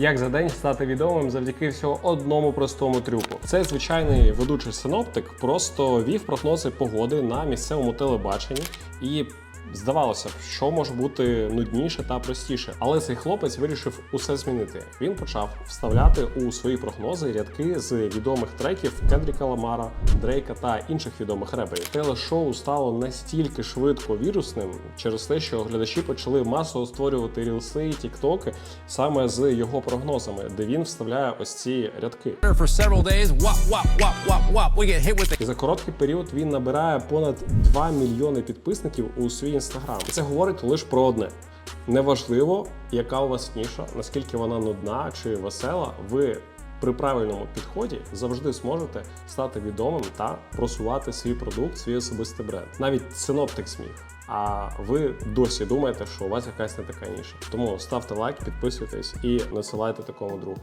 Як за день стати відомим завдяки всього одному простому трюку. Це звичайний ведучий синоптик просто вів прогнози погоди на місцевому телебаченні і. Здавалося б, що може бути нудніше та простіше, але цей хлопець вирішив усе змінити. Він почав вставляти у свої прогнози рядки з відомих треків Кендріка Ламара, Дрейка та інших відомих реперів. Телешоу стало настільки швидко вірусним через те, що глядачі почали масово створювати рілси і тіктоки саме з його прогнозами, де він вставляє ось ці рядки. І за короткий період він набирає понад 2 мільйони підписників у свій інстаграм. Це говорить лише про одне: неважливо, яка у вас ніша, наскільки вона нудна чи весела, ви при правильному підході завжди зможете стати відомим та просувати свій продукт, свій особистий бренд. Навіть синоптик сміх. А ви досі думаєте, що у вас якась не така ніша. Тому ставте лайк, підписуйтесь і насилайте такому другу.